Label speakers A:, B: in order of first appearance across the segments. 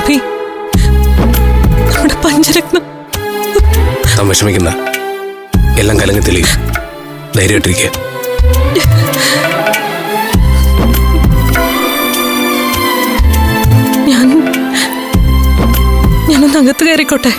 A: അഭി പഞ്ചരത്നം. വിഷമിക്കുന്ന എല്ലാം കലങ്ങി തെളിയും. ധൈര്യമായിട്ടിരിക്കുക.
B: ഞാൻ ഞാനൊന്ന് അകത്ത് കയറിക്കോട്ടെ.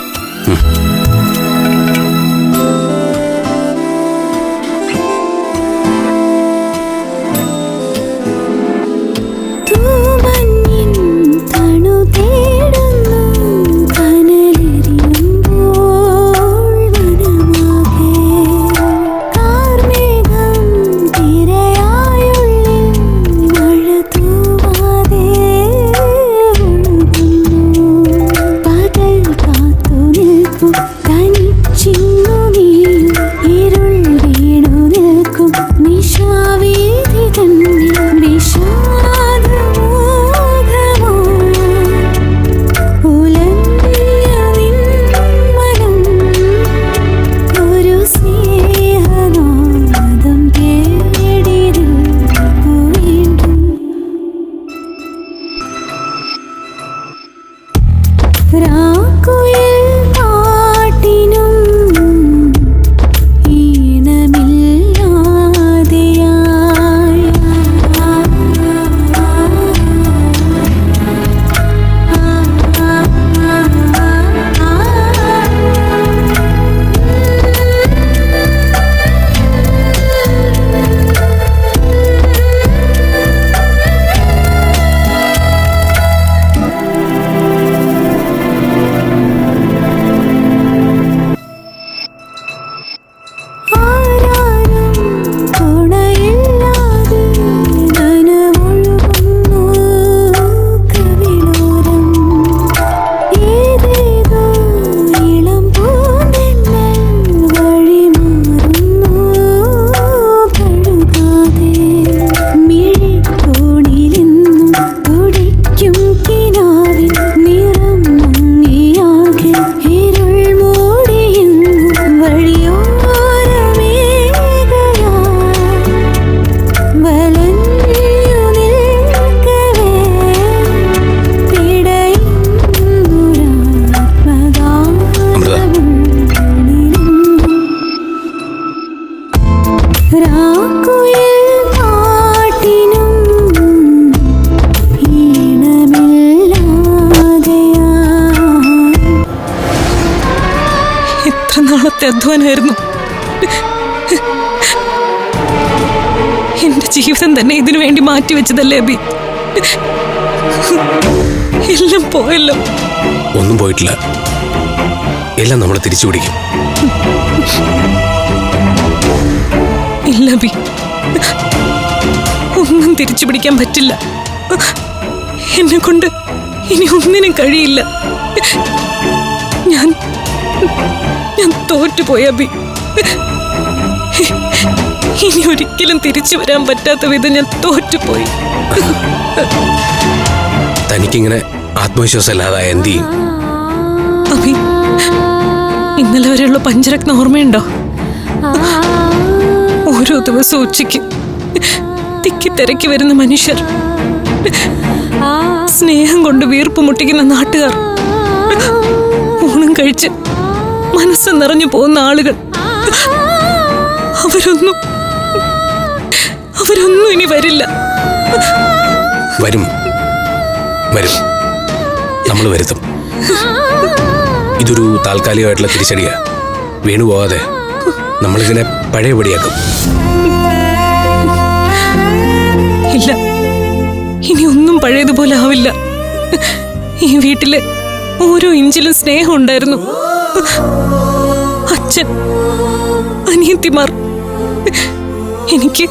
B: നാളത്തെ അധ്വാനമായിരുന്നു. എന്റെ ജീവിതം തന്നെ ഇതിനു വേണ്ടി മാറ്റിവെച്ചതല്ലേ അബി? എല്ലാം പോയല്ലോ.
A: ഒന്നും പോയിട്ടില്ല. എല്ലാം നമ്മൾ തിരിച്ചു പിടിക്കും.
B: ഇല്ല അബി. ഒന്നും തിരിച്ചു പിടിക്കാൻ പറ്റില്ല. എന്നെ കൊണ്ട് ഇനി ഒന്നിനും കഴിയില്ല. ഞാൻ ഞാൻ തോറ്റുപോയി അബി. ഇനി ഒരിക്കലും തിരിച്ചു വരാൻ പറ്റാത്ത വിധം ഞാൻ തോറ്റുപോയി.
A: തനിക്കിങ്ങനെ ആത്മവിശ്വാസം ഇല്ലാതായ എന്തി ചെയ്യും?
B: ഇന്നലെ വരെയുള്ള പഞ്ചരത്ന ഓർമ്മയുണ്ടോ? ഓരോ ദിവസം ഉച്ചയ്ക്ക് തിക്കി തിരക്കി വരുന്ന മനുഷ്യർ. സ്നേഹം കൊണ്ട് വീർപ്പ് മുട്ടിക്കുന്ന നാട്ടുകാർ. ഊണും കഴിച്ച് മനസ്സ് നിറഞ്ഞു പോകുന്ന ആളുകൾ. അവരൊന്നും അവരൊന്നും ഇനി വരില്ല.
A: വരും. വരും. നമ്മൾ വരുത്തും. ഇതൊരു താൽക്കാലികമായിട്ടുള്ള തിരിച്ചടിയാ. വീണു പോവാതെ നമ്മളിതിനെ പഴയപടിയാക്കും.
B: ഇല്ല. ഇനി ഒന്നും പഴയതുപോലെ ആവില്ല. ഈ വീട്ടിൽ ഓരോ ഇഞ്ചിലും സ്നേഹം ഉണ്ടായിരുന്നു. അച്ഛൻ അനിയത്തിമാർ എനിക്ക്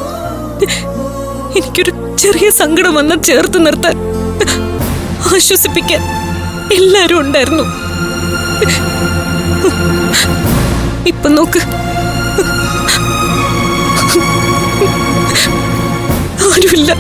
B: എനിക്കൊരു ചെറിയ സങ്കടം വന്ന ചേർത്ത് നിർത്താൻ ആശ്വസിപ്പിക്കാൻ എല്ലാരും ഉണ്ടായിരുന്നു. ഇപ്പൊ നോക്ക്. ആരുമില്ല.